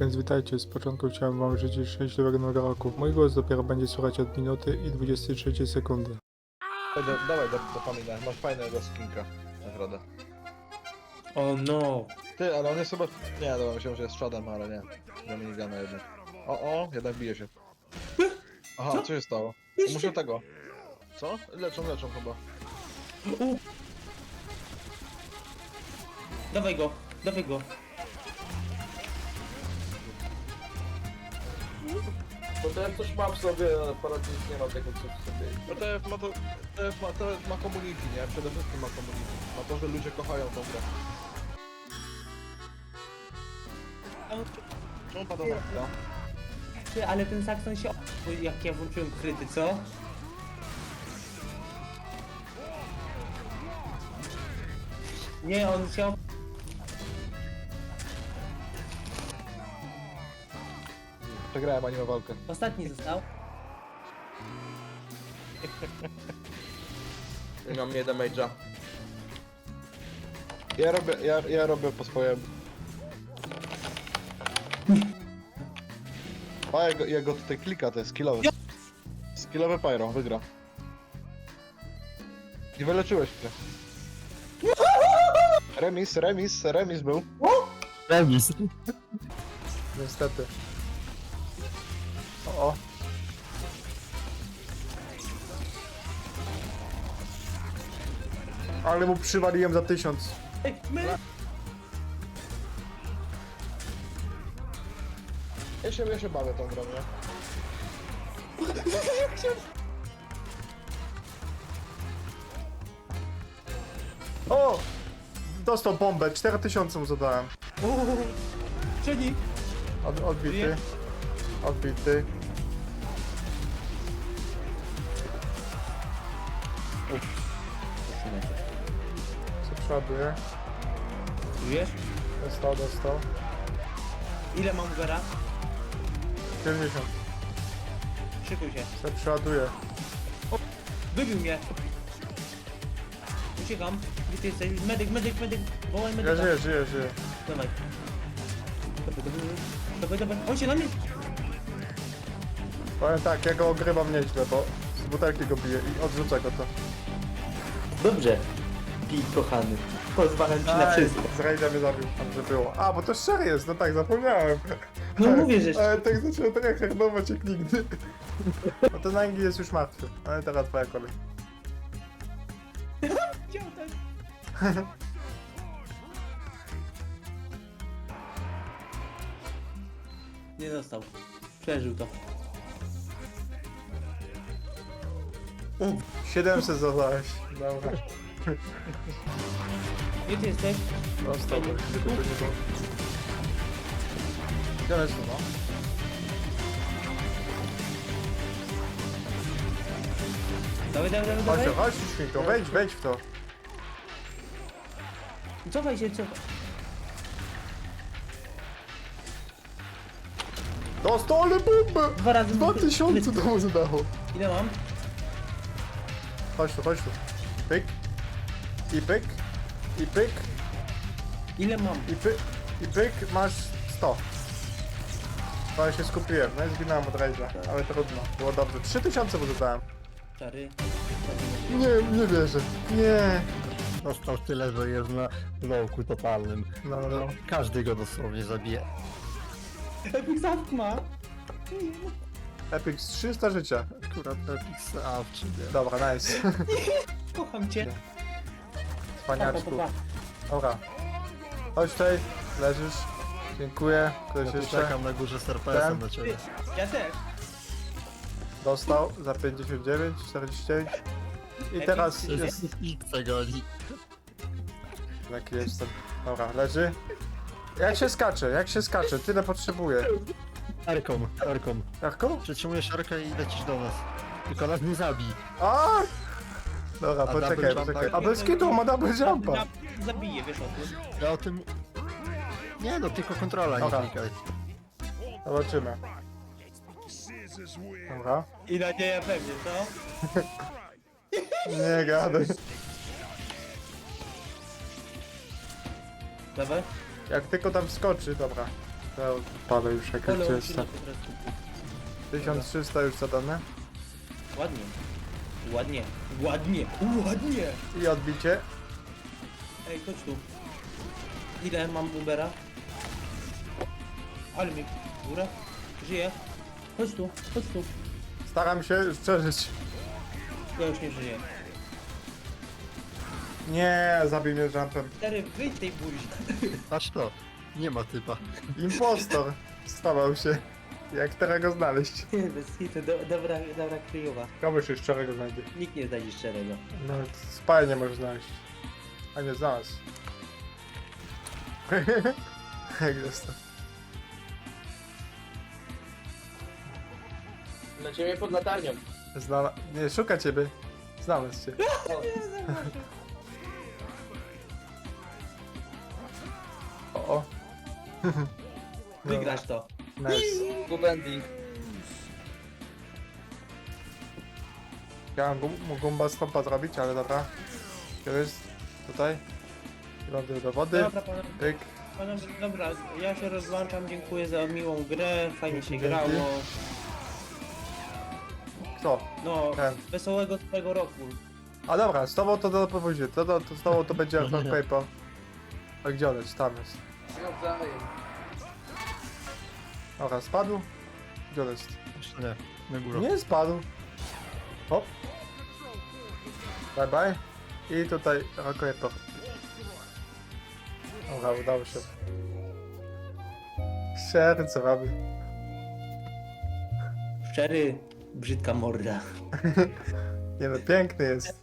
Więc witajcie, z początku chciałem wam życzyć szczęśliwego nowego roku. Mój głos dopiero będzie słychać od minuty i 23 sekundy. Dawaj, do, dawaj do, dopamina, masz fajnego skinka. Nagrodę. O no! Ty, ale on jest chyba... Nie, dobra, myślałem, że jest Shadem, ale nie. Do minigana jednak. O, o, jednak bije się. Aha, co, się stało? Muszę tego. Co? Leczą, leczą chyba. U. Dawaj go, dawaj go. Bo to jak coś mam w sobie, ale parę nic nie ma tego co w sobie. No TF ma to... TF ma, TF ma community, nie? Przede wszystkim ma community. Ma to, że ludzie kochają tą grę. Czemu pada na chwilę? Ty, ale ten Saxon się... o- Jak ja włączyłem kryty, co? Nie, on się... o- Przegrałem anime walkę. Ostatni został. I mam jeden mage'a. Ja robię, ja, ja robię po swojemu. A ja go, ja go tutaj klika, to jest skillowy. Skillowy pyro, wygra. I wyleczyłeś mnie. Remis, remis, remis był. Remis. Niestety. O. Ale mu przywaliłem za tysiąc. Ej, my... Ja się, ja się bawię tą grą, nie? O! Dostał bombę, 4000 mu zadałem. Czyli... Od, odbity. Żyje? Odbity. Co przeładuje? Wiesz? Dostał, dostał. Ile mam gora? 90. Szykuj się. Co przeładuje? Wybił mnie. Uciekam. Gdzie ty jesteś? Medyk, medyk, medyk. Wołaj Ja medyka. żyję, żyję, żyję. Dawaj. Dawaj, dawaj, dawaj. On się na mnie... Powiem tak, ja go ogrywam nieźle, bo z butelki go bije i odrzuca go to. Dobrze. Pij, kochany. Pozwalam ci na wszystko. Z rajda mnie zabił, tam że było. A, bo to szczery jest, no tak, zapomniałem. No mówię, że Ale tak zacząłem tak jak hardować jak nigdy. No to Nangi jest już martwy, ale teraz twoja kolej. tak. Nie dostał. Przeżył to. 700 zadałeś. Dobra. Gdzie ty jesteś? Dostał, gdyby to nie było. Gdzie to, no? Dawaj, dawaj, dawaj, Chodź, dawaj. chodź świnko, wejdź, wejdź w to. Cofaj się, cofaj. Dostał, ale bombę! Dwa razy. 2000 to mu zadało. Ile mam? Chodź tu, chodź tu. Pyk. I pyk. I pyk. Ile mam? I pyk. I pyk. Masz 100. Ale się skupiłem, no i zginąłem od rajdza, ale trudno, było dobrze. 3000 mu zadałem. Czary. Nie, nie wierzę. Nie. Dostał tyle, że jest na lołku totalnym. No, no. Każdy go dosłownie zabije. Epic ma. Epic z 300 życia. Akurat Epic a w czym Dobra, nice. Kocham cię. Pa, pa, Wspaniaczku. pa, pa. Dobra. Chodź tutaj, leżysz. Dziękuję. Ktoś Ja tu jeszcze czekam na górze z RPS-em Ten? na ciebie. Ja też. dostał za 59, 49. I teraz jest... Jest X goni. Jaki jestem. Dobra, leży. Jak się skacze, jak się skacze? Tyle potrzebuję. Arkom, Arkom. Jarko? Przytrzymujesz Arkę i lecisz do nas. Tylko nas nie zabij. A! Dobra, A poczekaj, double poczekaj. jumpa? A bez kitu ma double jumpa. Zab- Zabiję, wiesz o tym. Ja o tym... Nie no, tylko kontrola, nie Dobra. klikaj. Zobaczymy. Dobra. I nadzieja pewnie, co? Nie gadaj. Dawaj. Jak tylko tam wskoczy, dobra. Ja odpalę już jak Ale już on jest. tyle po prostu. 1300 już zadane. Ładnie. Ładnie. Ładnie. Ładnie. I odbicie. Ej, chodź tu. Ile mam Ubera? Ale mi góra. Żyje. Chodź tu, chodź tu. Staram się przeżyć. Ja już nie żyję. Nie, zabił mnie jumpem. Stary, wyjdź z tej buzi. Aż to. Nie ma typa. Impostor stawał się. Jak teraz go znaleźć? Bez hitu, do, dobra, dobra kryjowa. Komuś już szczerego znajdzie. Nikt nie znajdzie szczerego. No, spalnie możesz znaleźć. A nie znalazł. Jak to? Na ciebie pod latarnią. Znala... Nie, szuka ciebie. Znalazł cię. O, Wygrasz to. Nice. Good ending. Ja mam gum- gumba stompa zrobić, ale dobra. Gdzie jest? Tutaj. Lądy do wody. Dobra, panowie, Pyk. panowie, dobra, ja się rozłączam, dziękuję za miłą grę, fajnie się Dzięki. grało. Kto? No, Ten. wesołego tego roku. A dobra, z tobą to do. To, to, to z tobą to będzie rock paper. A gdzie jest? Tam jest. Dobra, spadł. Gdzie on jest? Nie. Na górę. Nie spadł. Hop. Bye bye. I tutaj paper. Dobra, udało się. Serce mamy. Szczery, brzydka morda. Nie no, piękny jest.